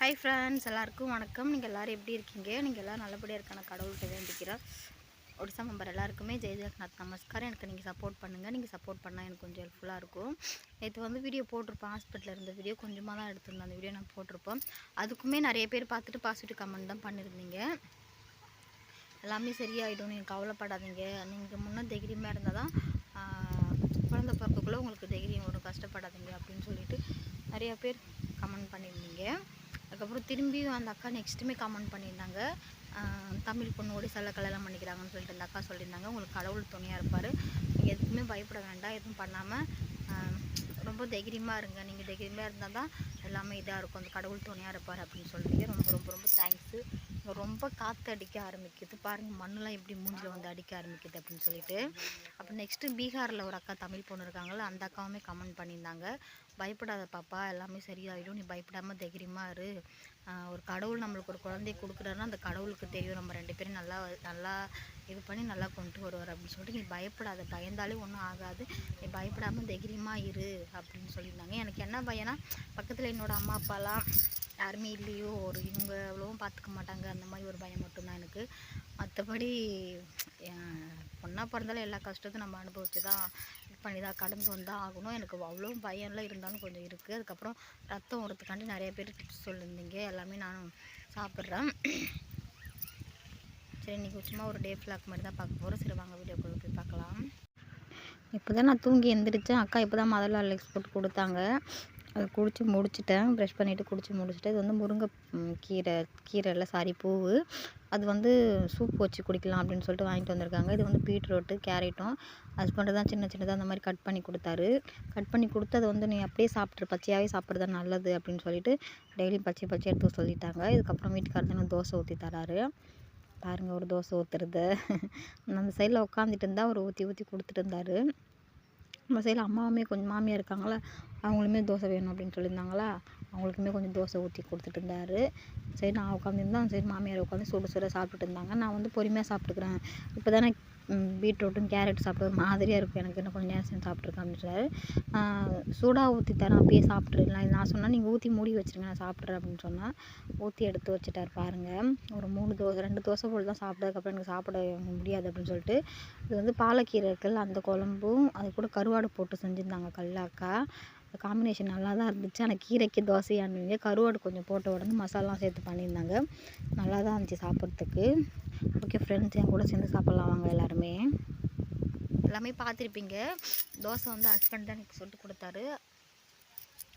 Hi friends எல்லாருக்கும் வணக்கம். நீங்கள் எல்லோரும் எப்படி இருக்கீங்க? நீங்கள் எல்லோரும் நல்லபடியாக இருக்கான கடவுள்கிட்ட வேண்டிக்கிறேன் ஒடிசா மெம்பர் எல்லாருக்குமே ஜெய் ஜெகநாத் நமஸ்காரம். எனக்கு நீங்கள் சப்போர்ட் பண்ணுங்கள் நீங்கள் சப்போர்ட் பண்ணால் எனக்கு கொஞ்சம் ஹெல்ப்ஃபுல்லாக இருக்கும். நேற்று வந்து வீடியோ போட்டிருப்பேன் ஹாஸ்பிட்டலில் இருந்த வீடியோ கொஞ்சமாக தான் எடுத்திருந்தேன். அந்த வீடியோ நான் போட்டிருப்பேன் அதுக்குமே நிறைய பேர் பார்த்துட்டு பாசிட்டிவ் கமெண்ட் தான் பண்ணியிருந்தீங்க. எல்லாமே சரியாயிடும். நீங்கள் கவலைப்படாதீங்க. நீங்கள் முன்னே தைரியமாக இருந்தால் தான் குழந்த பிறக்கக்குள்ளே உங்களுக்கு தைரியம் வரும். கஷ்டப்படாதீங்க அப்படின்னு சொல்லிட்டு நிறையா பேர் கமெண்ட் பண்ணியிருந்தீங்க. அதுக்கப்புறம் திரும்பியும் அந்த அக்கா நெக்ஸ்ட்டுமே கமெண்ட் பண்ணியிருந்தாங்க. தமிழ் பொண்ணு ஒடிசால கல்யாணம் பண்ணிக்கிறாங்கன்னு சொல்லிட்டு அந்த அக்கா சொல்லியிருந்தாங்க. உங்களுக்கு கடவுள் துணையாக இருப்பார். நீங்கள் எதுக்குமே பயப்பட வேண்டாம் எதுவும் பண்ணாமல் ரொம்ப தைரியமாக இருங்க. நீங்கள் தைரியமாக இருந்தால் தான் எல்லாமே இதாக இருக்கும். அந்த கடவுள் துணையாக இருப்பார் அப்படின்னு சொல்லிட்டு ரொம்ப ரொம்ப ரொம்ப தேங்க்ஸு ரொம்ப காற்று அடிக்க ஆரம்பிக்குது. பாருங்கள் மண்ணெலாம் எப்படி மூஞ்சில் வந்து அடிக்க ஆரம்பிக்குது அப்படின்னு சொல்லிட்டு. அப்புறம் நெக்ஸ்ட்டு பீகாரில் ஒரு அக்கா தமிழ் பொண்ணு இருக்காங்கள்ல அந்த அக்காவுமே கமெண்ட் பண்ணியிருந்தாங்க. பயப்படாத பாப்பா எல்லாமே சரியாயிடும். நீ பயப்படாமல் தைரியமாக இரு. ஒரு கடவுள் நம்மளுக்கு ஒரு குழந்தைய கொடுக்குறாருன்னா அந்த கடவுளுக்கு தெரியும். நம்ம ரெண்டு பேரும் நல்லா நல்லா இது பண்ணி நல்லா கொண்டு வருவார் அப்படின்னு சொல்லிட்டு நீ பயப்படாத பயந்தாலே ஒன்றும் ஆகாது. நீ பயப்படாமல் தைரியமாக இரு அப்படின்னு சொல்லியிருந்தாங்க. எனக்கு என்ன பயனா பக்கத்தில் என்னோடய அம்மா அப்பாலாம் யாருமே இல்லையோ ஒரு இவங்க அவ்வளோவும் பார்த்துக்க மாட்டாங்க அந்த மாதிரி ஒரு பயம் மட்டும்தான் எனக்கு. மற்றபடி பொண்ணாக பிறந்தாலும் எல்லா கஷ்டத்தையும் நம்ம அனுபவிச்சு தான் இது பண்ணி தான் கடந்து வந்தால் ஆகணும். எனக்கு அவ்வளோ பயம்லாம் இருந்தாலும் கொஞ்சம் இருக்குது அதுக்கப்புறம் ரத்தம் வரத்துக்காண்டி நிறைய பேர் டிப்ஸ் சொல்லியிருந்தீங்க. எல்லாமே நானும் சாப்பிட்றேன். சரி இன்றைக்கி சும்மா ஒரு டே ஃப்ளாக் மாதிரி தான் பார்க்க போகிறோம் சரி வாங்க வீடியோக்குள்ளே போய் பார்க்கலாம். இப்போ தான் நான் தூங்கி எந்திரிச்சேன். அக்கா இப்போ தான் முதல்ல லெக்ஸ் போட்டு கொடுத்தாங்க. அதை குடித்து முடிச்சிட்டேன். ப்ரெஷ் பண்ணிவிட்டு குடித்து முடிச்சுட்டு இது வந்து முருங்கை கீரை கீரை இல்லை சாரி பூவு. அது வந்து சூப் வச்சு குடிக்கலாம் அப்படின்னு சொல்லிட்டு வாங்கிட்டு வந்திருக்காங்க. இது வந்து பீட்ரூட்டு கேரட்டும் ஹஸ்பண்டு தான் சின்ன சின்னதாக அந்த மாதிரி கட் பண்ணி கொடுத்தாரு. கட் பண்ணி கொடுத்து அதை வந்து நீ அப்படியே சாப்பிட்ரு பச்சையாகவே சாப்பிட்றது நல்லது அப்படின்னு சொல்லிட்டு டெய்லியும் பச்சை பச்சை எடுத்து சொல்லிட்டாங்க. இதுக்கப்புறம் வீட்டுக்காரர் தானே தோசை ஊற்றி தராரு. பாருங்கள் ஒரு தோசை ஊற்றுறது அந்த சைடில் உட்காந்துட்டு இருந்தால் அவர் ஊற்றி ஊற்றி கொடுத்துட்டு இருந்தார். நம்ம சைடில் அம்மாவுமே கொஞ்சம் மாமியார் இருக்காங்களா அவங்களுமே தோசை வேணும் அப்படின்னு சொல்லியிருந்தாங்களா? அவங்களுக்குமே கொஞ்சம் தோசை ஊற்றி கொடுத்துட்டு இருந்தார். சரி நான் உட்காந்துருந்தேன் சரி மாமியார் உட்காந்து சுட சுட சாப்பிட்டுட்டு இருந்தாங்க. நான் வந்து பொறுமையாக சாப்பிட்டுக்கிறேன். இப்போ தானே பீட்ரூட்டும் கேரட் சாப்பிட மாதிரியாக இருக்கும். எனக்கு இன்னும் கொஞ்சம் நேரம் சேர்ந்து சாப்பிட்ருக்கேன் அப்படின்னு சூடாக ஊற்றி தரேன் அப்பயே சாப்பிட்ருலாம் நான் சொன்னால் நீங்கள் ஊற்றி மூடி வச்சுருங்க நான் சாப்பிட்றேன் அப்படின்னு சொன்னால் ஊற்றி எடுத்து வச்சுட்டார் பாருங்கள் ஒரு மூணு தோசை ரெண்டு தோசை போல் தான் சாப்பிட்டதுக்கப்புறம் எனக்கு சாப்பிட முடியாது அப்படின்னு சொல்லிட்டு இது வந்து பாலக்கீரை இருக்குல்ல அந்த குழம்பும் அது கூட கருவாடு போட்டு செஞ்சுருந்தாங்க கல்லாக்கா காம்பினேஷன் நல்லா தான் இருந்துச்சு. ஆனால் கீரைக்கு தோசையானுவீங்க கருவாடு கொஞ்சம் போட்ட உடனே மசாலாம் சேர்த்து பண்ணியிருந்தாங்க. நல்லா தான் இருந்துச்சு சாப்பிட்றதுக்கு. ஓகே ஃப்ரெண்ட்ஸ் என் கூட சேர்ந்து சாப்பிட்லாம் வாங்க எல்லாருமே? எல்லாமே பார்த்துருப்பீங்க. தோசை வந்து ஹஸ்பண்ட் தான் எனக்கு சொல்லிட்டு கொடுத்தாரு.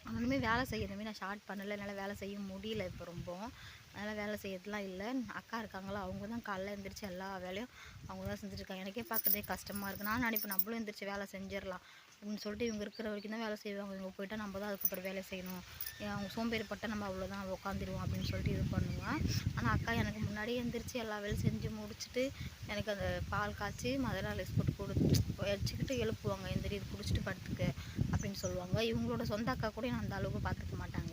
அவனுமே வேலை செய்யணுமே நான் ஷார்ட் பண்ணலை. என்னால் வேலை செய்ய முடியல இப்போ ரொம்ப அதனால் வேலை செய்யறதுலாம் இல்லை. அக்கா இருக்காங்களோ? அவங்க தான் காலைல எழுந்திரிச்சு எல்லா வேலையும் அவங்க தான் செஞ்சுருக்காங்க. எனக்கே பார்க்குறதே கஷ்டமாக இருக்குது நான் நினைப்பேன் நம்மளும் எழுந்திரிச்சு வேலை செஞ்சிடலாம் அப்படின்னு சொல்லிட்டு இவங்க இருக்கிற வரைக்கும் தான் வேலை செய்வாங்க. இவங்க போயிட்டால் நம்ம தான் அதுக்கப்புறம் வேலை செய்யணும். அவங்க சோம்பேறிப்பட்டால் நம்ம அவ்வளோதான் உட்காந்துருவோம் அப்படின்னு சொல்லிட்டு இது பண்ணுவேன். ஆனால் அக்கா எனக்கு முன்னாடியே எழுந்திரிச்சு எல்லா வேலையும் செஞ்சு முடிச்சுட்டு எனக்கு அந்த பால் காய்ச்சி மதுரை லெஸ் போட்டு கொடு வச்சுக்கிட்டு எழுப்புவாங்க. எந்திரி இது குடிச்சிட்டு படுத்துக்க. சொல்லுவாங்க. இவங்களோட சொந்த அக்கா கூட நான் அந்த அளவுக்கு பார்த்துக்க மாட்டாங்க.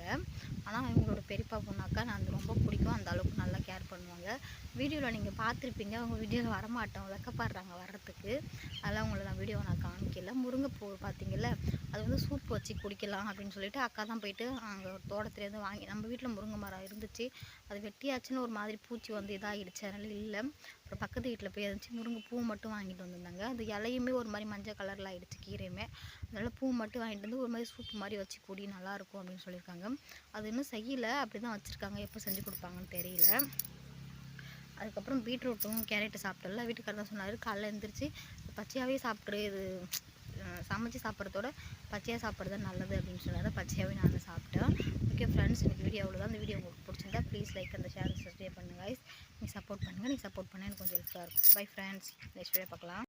ஆனால் இவங்களோட பெரியப்பா பொண்ணாக்கா நான் அது ரொம்ப பிடிக்கும். அந்த அளவுக்கு நல்லா கேர் பண்ணுவாங்க. வீடியோவில் நீங்கள் பார்த்துருப்பீங்க. அவங்க வீடியோவில் வரமாட்டோம். வெக்கப்படுறாங்க வர்றதுக்கு. அதெல்லாம் உங்களை நான் வீடியோவை நான் காமிக்கல. முருங்கைப்பூ பார்த்தீங்கல்ல? அது வந்து சூப் வச்சு குடிக்கலாம் அப்படின்னு சொல்லிட்டு அக்கா தான் போயிட்டு அங்கே தோட்டத்துலேருந்து வாங்கி நம்ம வீட்டில் முருங்கை மரம் இருந்துச்சு. அது வெட்டியாச்சுன்னு ஒரு மாதிரி பூச்சி வந்து இதாகிடுச்சு. அதனால் இல்லை. அப்புறம் பக்கத்து வீட்டில் போய் இருந்துச்சு. முருங்கை பூ மட்டும் வாங்கிட்டு வந்திருந்தாங்க. அது இலையுமே ஒரு மாதிரி மஞ்சள் கலரில் ஆகிடுச்சு கீரையுமே. அதனால் பூ மட்டும் வாங்கிட்டு வந்து ஒரு மாதிரி சூப் மாதிரி வச்சு குடி நல்லாயிருக்கும் அப்படின்னு சொல்லியிருக்காங்க. அது இன்னும் செய்யலை. அப்படி தான் வச்சுருக்காங்க. எப்போ செஞ்சு கொடுப்பாங்கன்னு தெரியல. அதுக்கப்புறம் பீட்ரூட்டும் கேரட்டு சாப்பிட்டல வீட்டுக்காரர் தான் சொன்னார் காலைல எழுந்திரிச்சு பச்சையாகவே சாப்பிட்ரு இது சமைச்சு சாப்பிட்றதோட பச்சையாக சாப்பிட்றது தான் நல்லது அப்படின்னு சொன்னார். பச்சையாகவே நான் சாப்பிட்டேன். ஓகே ஃப்ரெண்ட்ஸ் எனக்கு வீடியோ அவ்வளோதான் இந்த வீடியோ உங்களுக்கு பிடிச்சிருந்தா ப்ளீஸ் லைக் அந்த ஷேர் சப்ஸ்கிரைப் பண்ணுங்கள் நீ சப்போர்ட் பண்ணுங்கள் நீ சப்போர்ட் பண்ணால் எனக்கு கொஞ்சம் ஹெல்ப்ஃபுல்லாக இருக்கும். பை ஃப்ரெண்ட்ஸ் நெக்ஸ்ட் வீடியோ பார்க்கலாம்.